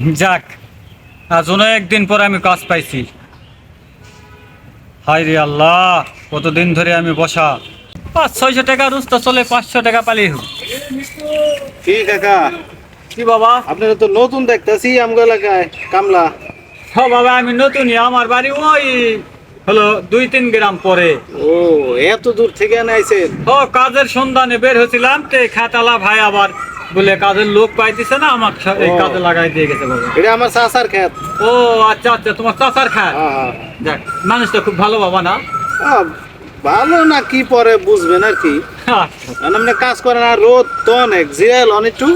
যাক আজ একদিন পর আমি কাজ পাইছি। হাই রে আল্লাহ কতদিন ধরে আমি বসা। পাঁচ ছয়শো টাকা রুজ তো চলে পাঁচশো টাকা পালি হোক কি কাকা? কি বাবা? আপনারা তো নতুন দেখতেছি আমগো এলাকায় কামলা। হ বাবা আমি নতুনই আমার বাড়ি ওই হলো দুই তিন গ্রাম পরে। ও এত দূর থেকে আনাইছেন ও কাজের সন্ধানে বের হয়েছিলাম তে খাতালা ভাই আবার বলে কাজের লোক পাইতেছে না আমার এই। কাজে লাগাই দিয়ে গেছে বাবা। এটা আমার চাচার খেত ও আচ্ছা আচ্ছা তোমার চাচার খায় হ্যাঁ, হ্যাঁ। যাক মানুষটা খুব ভালো বাবা না? ভালো না কি পরে বুঝবেন আর কি। আপনি কাজ করেন আর রোদ তো অনেক জিরাইল অনেকটু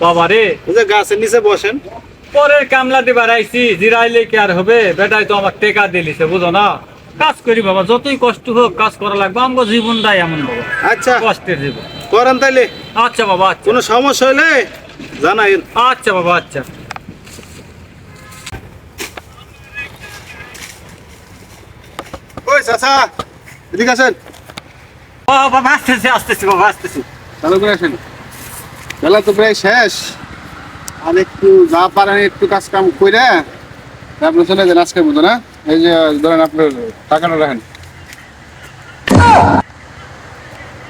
বাবা রে। যে গাছের নিচে বসেন। পরের কামলা দিবার আইছি জিরাইলে কি আর হবে? বেটাই তো আমার টেকা দিলিছে বুঝো না? কাজ করি বাবা যতই কষ্ট হোক কাজ করা লাগবে আমার জীবন দায় এমন বাবা। আচ্ছা। কষ্টের জীবন। করেন তাইলে? আচ্ছা বাবা আচ্ছা। কোনো সমস্যা হইলে জানাই আচ্ছা বাবা আচ্ছা। ওই চাচা এদিকে আসেন। ও বাবা আসতেছি আসতেছি বাবা আসতেছি। চালু করে আসেন। বেলা তো প্রায় শেষ। আর একটু যা পারেন একটু কাজ কাম করে আপনি চলে যান আজকের মতো না? এই যে ধরেন আপনার টাকাটা রাখেন।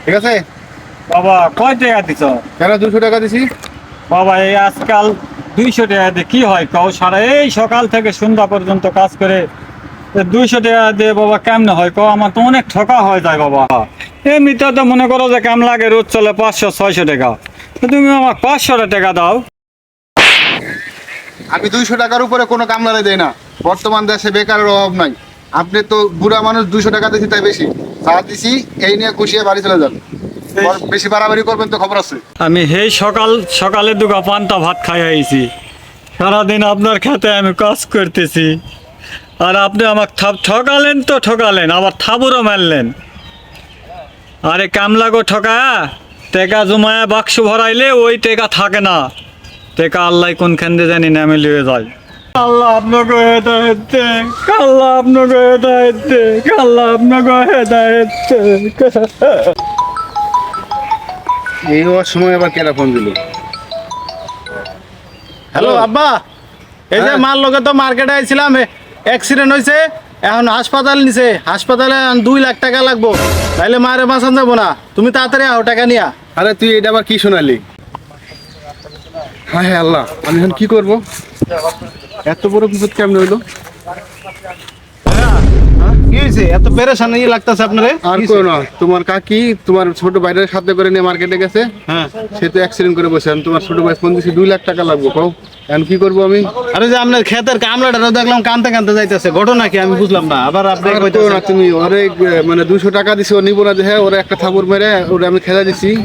ঠিক আছে? বাবা কয় টাকা দিছ? কেন দুশো টাকা দিছি? বাবা এই আজকাল দুইশো টাকা দিয়ে কি হয় কও? সারা এই সকাল থেকে সন্ধ্যা পর্যন্ত কাজ করে দুইশো টাকা দিয়ে বাবা কেমনে হয় কও? আমার তো অনেক ঠকা হয়ে যায় বাবা। এমনিতে তো মনে করো যে কেমন লাগে রোজ চলে পাঁচশো ছয়শো টাকা। তুমি আমার পাঁচশো টাকা দাও। আমি দুইশো টাকার উপরে কোনো কামলারে দেই না। বর্তমান দেশে বেকারের অভাব নাই। আপনি তো বুড়া মানুষ দুইশো টাকা দিছি তাই বেশি। চা দিছি এই নিয়ে খুশিয়ে বাড়ি চলে যান। বেশি বাড়াবাড়ি করবেন তো খবর আছে। আমি সেই সকাল, সকালে দুগা পান্তা ভাত খাই আইছি। সারাদিন আপনার খেতে আমি কাজ করতেছি। আর আপনি আমার থাপ, ঠকালেন তো ঠকালেন, আবার থাবুরও মারলেন। আরে কামলাগো ঠকা, টেকা জমায়া বাক্স ভরাইলে ওই টেকা থাকে না। টেকা আল্লাহ কোনখান দিয়ে জানি নামে লিয়ে যায় আল্লাহ আপনাকে হেদায়ত আল্লাহ আপনাকে হেদায়ত আল্লাহ আপনাকে হেদায়ত এই হওয়ার সময় আবার কেনা ফোন দিল? হ্যালো আব্বা। এই যে হ্যাঁ। মার লগে তো মার্কেটে আইছিলাম অ্যাক্সিডেন্ট হয়েছে এখন হাসপাতাল নিছে। হাসপাতালে দুই লাখ টাকা লাগবো। তাইলে মারে বাঁচান যাব না। তুমি তাড়াতাড়ি আও টাকা নিয়া। আরে তুই এটা আবার কি শোনালি? হ্যাঁ হ্যাঁ আল্লাহ আমি এখন কি করব? এত বড় বিপদ কেমন হইল? কি এত পেরেশান লাগতেছে আপনারে? আর কোন তোমার কাকি তোমার ছোট ভাইয়ের সাথে করে নিয়ে মার্কেটে গেছে। হ্যাঁ। সে তো অ্যাক্সিডেন্ট করে বসে আমি তোমার ছোট ভাই ফোন দিচ্ছে দুই লাখ টাকা লাগবে কও। এখন কি করব আমি? আরে যে আপনার ক্ষেতের কামলাটা দেখলাম কানতে কানতে যাইতেছে। ঘটনা কি? আমি বুঝলাম না। আবার আপনি আর কইতেছেন- করো না তুমি। ওরে মানে দুশো টাকা দিছি ও নিবো না দেখে ওরে একটা থাপুর মেরে ওরে আমি খেলা দিছি।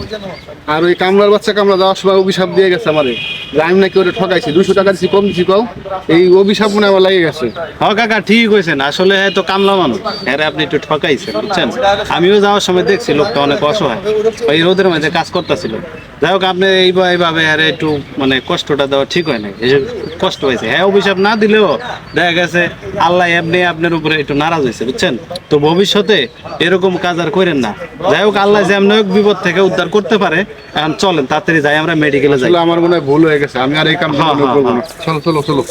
আর ওই কামলার বাচ্চা কামলা দেওয়ার সময় অভিশাপ দিয়ে গেছে আমারে। যে আমি নাকি ওরে ঠকাইছি। দুশো টাকা দিছি কম দিছি কও। এই অভিশাপ মনে আমার লাগে গেছে। হ কাকা ঠিক কইছেন। আসলে হ্যাঁ তো কামলা মানুষ। হ্যাঁ আপনি একটু ঠকাইছেন বুঝছেন? আমিও যাওয়ার সময় দেখছি লোকটা অনেক অসহায়। ওই রোদের মাঝে কাজ করতেছিল। যাই হোক আপনি এইভাবে আরে একটু মানে কষ্টটা দেওয়া ঠিক হয় না এই কষ্ট হয়েছে। হ্যাঁ অভিশাপ না দিলেও দেখা গেছে আল্লাহ এমনি আপনার উপরে একটু নারাজ হয়েছে বুঝছেন? তো ভবিষ্যতে এরকম কাজ আর করেন না। যাই হোক আল্লাহ যে যেমন হোক বিপদ থেকে উদ্ধার করতে পারে। এখন চলেন তাড়াতাড়ি যাই আমরা মেডিকেলে যাই। আমার মনে হয় ভুল হয়ে গেছে। আমি আর এই কাম হ্যাঁ, হ্যাঁ, না। চলো চলো চলো।